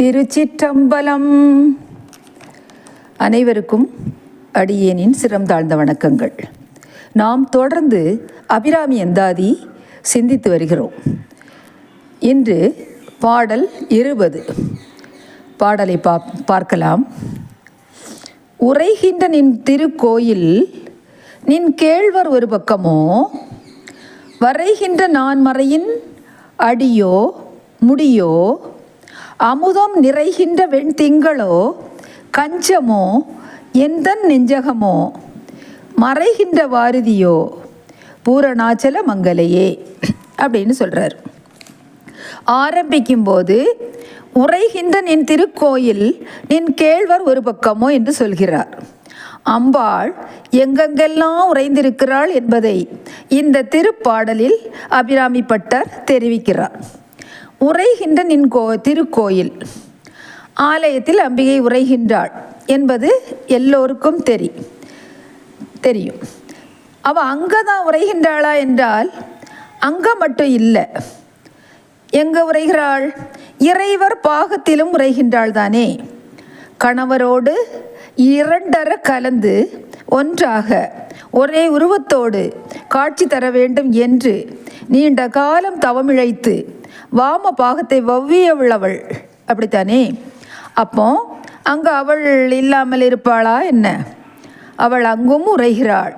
திருச்சிற்றம்பலம். அனைவருக்கும் அடியேனின் சிரம் தாழ்ந்த வணக்கங்கள். நாம் தொடர்ந்து அபிராமி எந்தாதி சிந்தித்து வருகிறோம். இன்று பாடல் இருபது. பாடலை பா பார்க்கலாம். உரைகின்ற நின் திருக்கோயில் நின் கேழ்வர் ஒரு பக்கமோ வரைகின்ற நான் மறையின் அடியோ முடியோ அமுதம் நிறைகின்ற வெண்திங்களோ கஞ்சமோ எந்தன் நெஞ்சகமோ மறைகின்ற வாரதியோ பூரணாச்சல மங்கலையே அப்படின்னு சொல்கிறார் ஆரம்பிக்கும்போது உரைகின்ற நின் திருக்கோயில் நின் கேழ்வர் ஒரு பக்கமோ என்று சொல்கிறார். அம்பாள் எங்கெங்கெல்லாம் உறைந்திருக்கிறாள் என்பதை இந்த திருப்பாடலில் அபிராமிப்பட்டர் தெரிவிக்கிறார். உரைகின்ற நின் கோ திருக்கோயில். ஆலயத்தில் அம்பிகை உரைகின்றாள் என்பது எல்லோருக்கும் தெரி தெரியும். அவள் அங்கே தான் உரைகின்றாளா என்றால் அங்கே மட்டும் இல்லை. எங்கே உரைகிறாள்? இறைவர் பாகத்திலும் உரைகின்றாள் தானே. கணவரோடு இரண்டர கலந்து ஒன்றாக ஒரே உருவத்தோடு காட்சி தர வேண்டும் என்று நீண்ட காலம் தவமிழைத்து வாம பாகத்தை வவ்வியவளவள். அப்படித்தானே? அப்போ அங்கே அவள் இல்லாமல் இருப்பாளா என்ன? அவள் அங்கும் உரைகிறாள்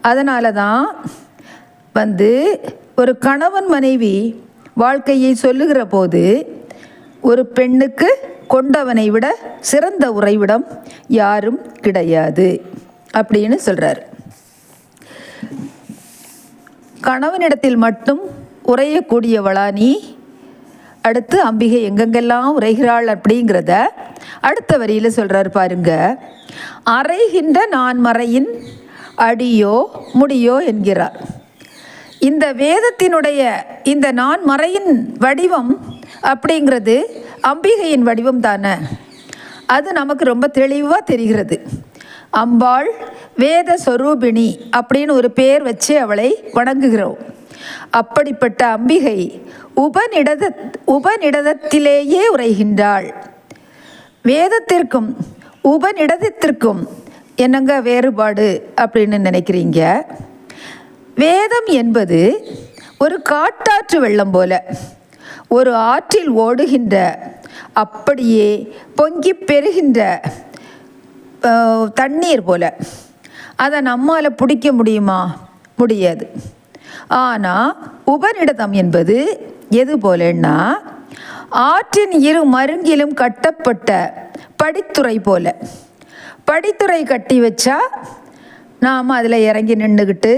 அதனால தான் வந்து ஒரு கணவன் மனைவி வாழ்க்கையை சொல்லுகிற போது ஒரு பெண்ணுக்கு கொண்டவனை விட சிறந்த உறைவிடம் யாரும் கிடையாது அப்படின்னு சொல்கிறார் கணவனிடத்தில் மட்டும் உறையக்கூடியவளா நீ? அடுத்து அம்பிகை எங்கெங்கெல்லாம் உரைகிறாள் அப்படிங்கிறத அடுத்த வரியில் சொல்கிறார் பாருங்க. அறைகின்ற நான் மறையின் அடியோ முடியோ என்கிறார். இந்த வேதத்தினுடைய இந்த நான் மறையின் வடிவம் அப்படிங்கிறது அம்பிகையின் வடிவம் தானே. அது நமக்கு ரொம்ப தெளிவாக தெரிகிறது. அம்பாள் வேத சொரூபிணி அப்படின்னு ஒரு பேர் வச்சு அவளை வணங்குகிறோம். அப்படிப்பட்ட அம்பிகை உபநிடத உபநிடதத்திலேயே உரைகின்றாள். வேதத்திற்கும் உபநிடதத்திற்கும் என்னங்க வேறுபாடு அப்படின்னு நினைக்கிறீங்க? வேதம் என்பது ஒரு காட்டாற்று வெள்ளம் போல ஒரு ஆற்றில் ஓடுகின்ற அப்படியே பொங்கி பெறுகின்ற தண்ணீர் போல. அதை நம்மால் பிடிக்க முடியுமா? முடியாது. ஆனால் உபநிடதம் என்பது எது போலன்னா ஆற்றின் இரு மருங்கிலும் கட்டப்பட்ட படித்துறை போல. படித்துறை கட்டி வச்சா நாம் அதில் இறங்கி நின்றுக்கிட்டு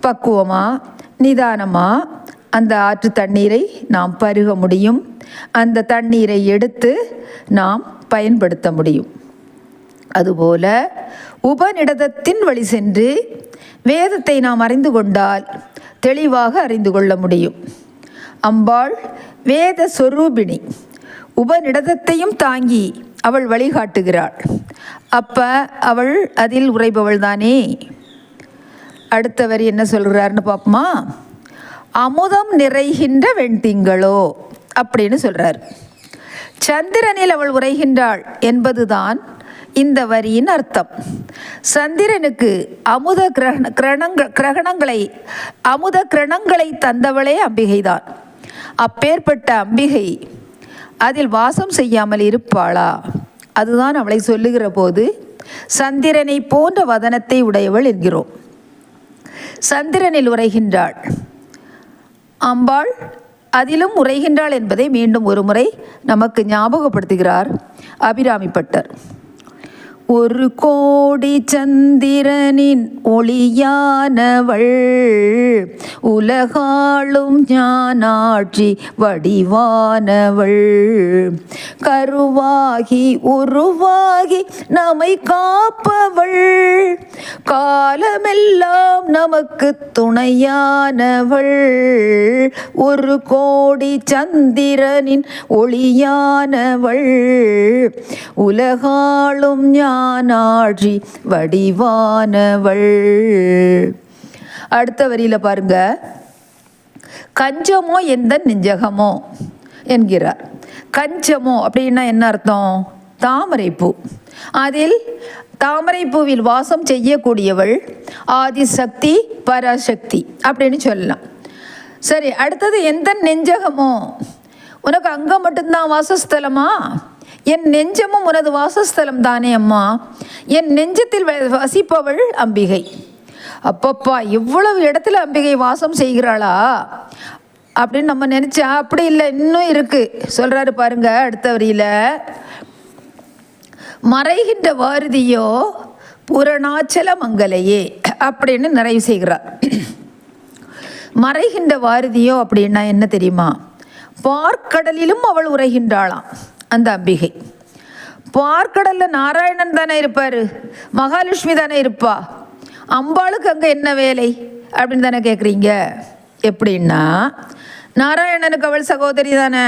பக்குவமாக நிதானமாக அந்த ஆற்று தண்ணீரை நாம் பருக முடியும். அந்த தண்ணீரை எடுத்து நாம் பயன்படுத்த முடியும். அதுபோல உபநிடதத்தின் வழி சென்று வேதத்தை நாம் அறிந்து கொண்டால் தெளிவாக அறிந்து கொள்ள முடியும். அம்பாள் வேத சொரூபிணி உபநிடதத்தையும் தாங்கி அவள் வழிகாட்டுகிறாள். அப்ப அவள் அதில் உரைபவள் தானே? அடுத்தவர் என்ன சொல்கிறாருன்னு பார்ப்போமா அமுதம் நிறைகின்ற வெண்திங்களோ அப்படின்னு சொல்கிறார் சந்திரனில் அவள் உரைகின்றாள் என்பதுதான் இந்த வரியின் அர்த்தம். சந்திரனுக்கு அமுத கிரகண கிரணங்க கிரகணங்களை அமுத கிரணங்களை தந்தவளே அம்பிகைதான். அப்பேற்பட்ட அம்பிகை அதில் வாசம் செய்யாமல் இருப்பாளா? அதுதான் அவளை சொல்லுகிற போது சந்திரனை போன்ற வதனத்தை உடையவள் என்கிறோம். சந்திரனில் உரைகின்றாள் அம்பாள் அதிலும் உரைகின்றாள் என்பதை மீண்டும் ஒரு முறை நமக்கு ஞாபகப்படுத்துகிறார் அபிராமி பட்டர். ஒரு கோடி சந்திரனின் ஒளியானவள். உலகாளும் ஞானாட்சி வடிவானவள். கருவாகி உருவாகி நம்மை காப்பவள். காலமெல்லாம் நமக்கு துணையானவள். ஒரு கோடி சந்திரனின் ஒளியானவள். உலகாளும் ஞான ஞானாழி வடிவானவள். அடுத்த வரியில் பாருங்க. கஞ்சமோ எந்த நெஞ்சகமோ என்கிறார். கஞ்சமோ அப்படின்னா என்ன அர்த்தம்? தாமரைப்பூ. அதில் தாமரைப்பூவில் வாசம் செய்யக்கூடியவள் ஆதிசக்தி பராசக்தி அப்படின்னு சொல்லலாம். சரி அடுத்தது எந்த நெஞ்சகமோ? உனக்கு அங்கே மட்டும்தான் வாசஸ்தலமா? என் நெஞ்சமும் உனது வாசஸ்தலம் தானே அம்மா. என் நெஞ்சத்தில் வசிப்பவள் அம்பிகை. அப்பப்பா இவ்வளவு இடத்துல அம்பிகை வாசம் செய்கிறாளா? அப்படின்னு நம்ம நினச்சா அப்படி இல்லை இன்னும் இருக்குது சொல்கிறாரு பாருங்க அடுத்த வரியில். மறைகின்ற வாரதியோ புறணாச்சல மங்கலையே அப்படின்னு நிறைவு செய்கிறார் மறைகின்ற வாரதியோ அப்படின்னா என்ன தெரியுமா? பார்க்கடலிலும் அவள் உரைகின்றாளாம் அந்த அம்பிகை. பார்க்கடல்ல நாராயணன் தானே இருப்பார்? மகாலட்சுமி தானே இருப்பா? அம்பாளுக்கு அங்கே என்ன வேலை? அப்படின்னு தானே கேட்குறீங்க எப்படின்னா நாராயணனுக்கு அவள் சகோதரி தானே.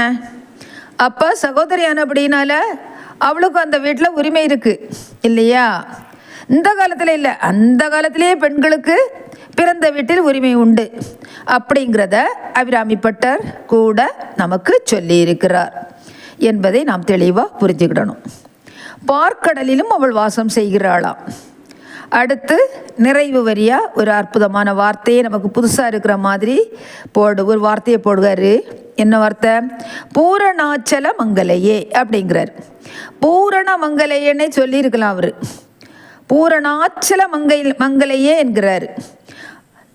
அப்போ சகோதரியான அப்படின்னால அவளுக்கும் அந்த வீட்டில் உரிமை இருக்குது இல்லையா? இந்த காலத்தில் இல்லை. அந்த காலத்திலேயே பெண்களுக்கு பிறந்த வீட்டில் உரிமை உண்டு. அப்படிங்கிறத அபிராமிப்பட்டர் கூட நமக்கு சொல்லியிருக்கிறார். என்பதை நாம் தெளிவாக புரிஞ்சுக்கிடணும். பார்க்கடலிலும் அவள் வாசம் செய்கிறாளாம். அடுத்து நிறைவு வரியாக ஒரு அற்புதமான வார்த்தையை நமக்கு புதுசாக இருக்கிற மாதிரி போடு ஒரு வார்த்தையை போடுவார். என்ன வார்த்தை? பூரணாச்சல மங்கலையே அப்படிங்கிறார். பூரண மங்கலையேன்னே சொல்லியிருக்கலாம் அவர். பூரணாச்சல மங்கை மங்கலையே என்கிறார்.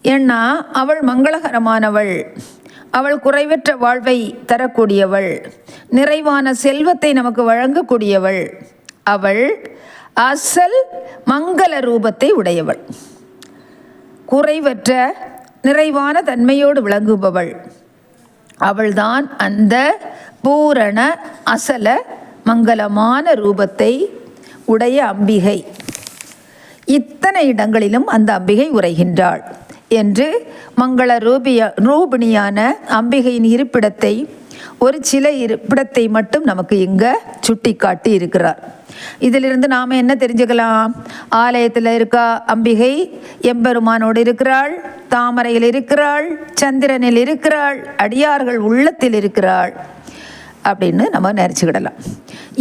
ஏன்னா அவள் மங்களகரமானவள். அவள் குறைவற்ற வாழ்வை தரக்கூடியவள். நிறைவான செல்வத்தை நமக்கு வழங்கக்கூடியவள். அவள் அசல் மங்கள ரூபத்தை உடையவள். குறைவற்ற நிறைவான தன்மையோடு விளங்குபவள். அவள்தான் அந்த பூரண அசல மங்களமான ரூபத்தை உடைய அம்பிகை. இத்தனை இடங்களிலும் அந்த அம்பிகை உரைகின்றாள். என்று மங்கள ரூபியா ரூபிணியான அம்பிகையின் இருப்பிடத்தை ஒரு சில இருப்பிடத்தை மட்டும் நமக்கு இங்க சுட்டிக்காட்டி இருக்கிறார். இதிலிருந்து நாம் என்ன தெரிஞ்சுக்கலாம்? ஆலயத்தில் இருக்கா அம்பிகை எம்பெருமானோடு இருக்கிறாள் தாமரையில் இருக்கிறாள் சந்திரனில் இருக்கிறாள் அடியார்கள் உள்ளத்தில் இருக்கிறாள். அப்படின்னு நம்ம நினச்சிக்கிடலாம்.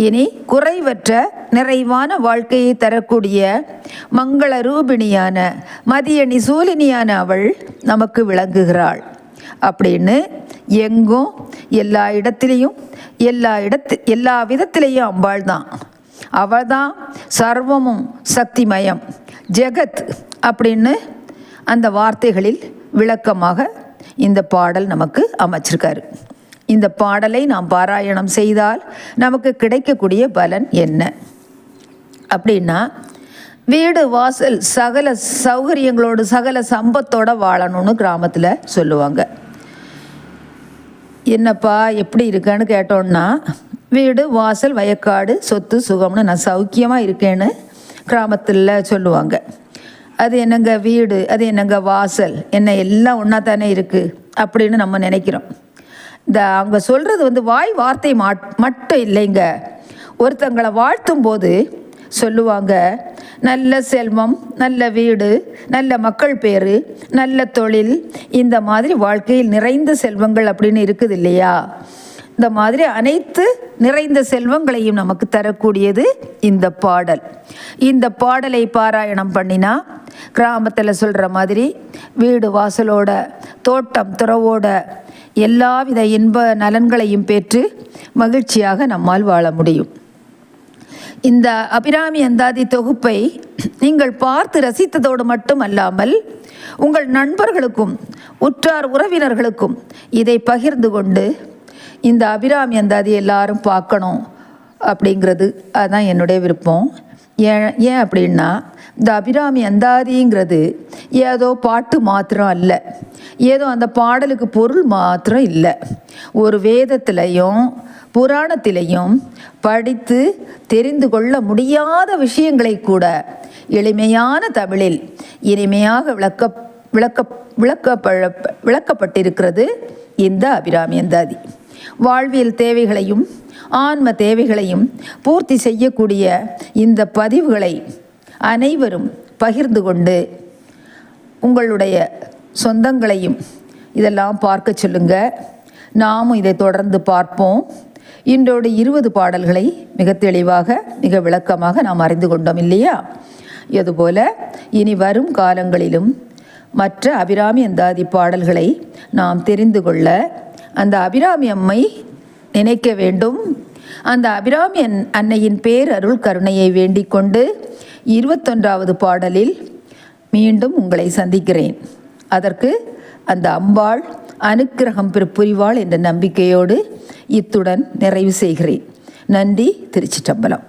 இனி குறைவற்ற நிறைவான வாழ்க்கையை தரக்கூடிய மங்கள ரூபிணியான மதியணி சூலினியான அவள் நமக்கு விளங்குகிறாள். அப்படின்னு எங்கும் எல்லா இடத்துலையும் எல்லா இடத்து எல்லா விதத்திலையும் அம்பாள் தான். அவள் தான் சர்வமும் சக்திமயம் ஜெகத் அப்படின்னு அந்த வார்த்தைகளில் விளக்கமாக இந்த பாடல் நமக்கு அமைச்சிருக்காரு. இந்த பாடலை நாம் பாராயணம் செய்தால் நமக்கு கிடைக்கக்கூடிய பலன் என்ன? அப்படின்னா வீடு வாசல் சகல சௌகரியங்களோடு சகல சம்பத்தோடு வாழணும்னு கிராமத்தில் சொல்லுவாங்க. என்னப்பா எப்படி இருக்கேன்னு கேட்டோன்னா வீடு வாசல் வயக்காடு சொத்து சுகம்னு நான் சௌக்கியமாக இருக்கேன்னு கிராமத்தில் சொல்லுவாங்க. அது என்னங்க வீடு? அது என்னங்க வாசல்? என்ன எல்லாம் ஒன்றா தானே இருக்குது அப்படின்னு நம்ம நினைக்கிறோம். இந்த அவங்க சொல்கிறது வந்து வாய் வார்த்தை மட்டும் இல்லைங்க. ஒருத்தங்களை வாழ்த்தும் போது சொல்லுவாங்க நல்ல செல்வம் நல்ல வீடு நல்ல மக்கள் பேர் நல்ல தொழில் இந்த மாதிரி வாழ்க்கையில் நிறைந்த செல்வங்கள் அப்படின்னு இருக்குது இல்லையா? இந்த மாதிரி அனைத்து நிறைந்த செல்வங்களையும் நமக்கு தரக்கூடியது இந்த பாடல். இந்த பாடலை பாராயணம் பண்ணினா கிராமத்தில் சொல்கிற மாதிரி வீடு வாசலோட தோட்டம் துறவோட எல்லாவித இன்ப நலன்களையும் பெற்று மகிழ்ச்சியாக நம்மால் வாழ முடியும். இந்த அபிராமி அந்தாதி தொகுப்பை நீங்கள் பார்த்து ரசித்ததோடு மட்டும் அல்லாமல் உங்கள் நண்பர்களுக்கும் உற்றார் உறவினர்களுக்கும் இதை பகிர்ந்து கொண்டு இந்த அபிராமி அந்தாதி எல்லாரும் பார்க்கணும் அப்படிங்கிறது அதுதான் என்னுடைய விருப்பம். ஏன் ஏன் அப்படின்னா இந்த அபிராமி அந்தாதிங்கிறது ஏதோ பாட்டு மாத்திரம் அல்ல. ஏதோ அந்த பாடலுக்கு பொருள் மாத்திரம் இல்லை. ஒரு வேதத்திலையும் புராணத்திலையும் படித்து தெரிந்து கொள்ள முடியாத விஷயங்களை கூட எளிமையான தமிழில் இனிமையாக விளக்க விளக்க விளக்கப்பட விளக்கப்பட்டிருக்கிறது இந்த அபிராமி அந்தாதி வாழ்வியல் தேவைகளையும் ஆன்ம தேவைகளையும் பூர்த்தி செய்யக்கூடிய இந்த பதிவுகளை அனைவரும் பகிர்ந்து கொண்டு உங்களுடைய சொந்தங்களையும் இதெல்லாம் பார்க்க சொல்லுங்க. நாமும் இதை தொடர்ந்து பார்ப்போம். இன்றோடு இருபது பாடல்களை மிக தெளிவாக மிக விளக்கமாக நாம் அறிந்து கொண்டோம் இல்லையா? இதுபோல இனி வரும் காலங்களிலும் மற்ற அபிராமி அந்தாதி பாடல்களை நாம் தெரிந்து கொள்ள அந்த அபிராமி அம்மை நினைக்க வேண்டும். அந்த அபிராமி அன்னையின் அன்னையின் பேரருள் கருணையை வேண்டிக் கொண்டு இருபத்தொன்றாவது பாடலில் மீண்டும் உங்களை சந்திக்கிறேன். அதற்கு அந்த அம்பாள் அனுக்கிரகம் புரிவாள் என்ற நம்பிக்கையோடு இத்துடன் நிறைவு செய்கிறேன். நன்றி திருச்சிற்றம்பலம்.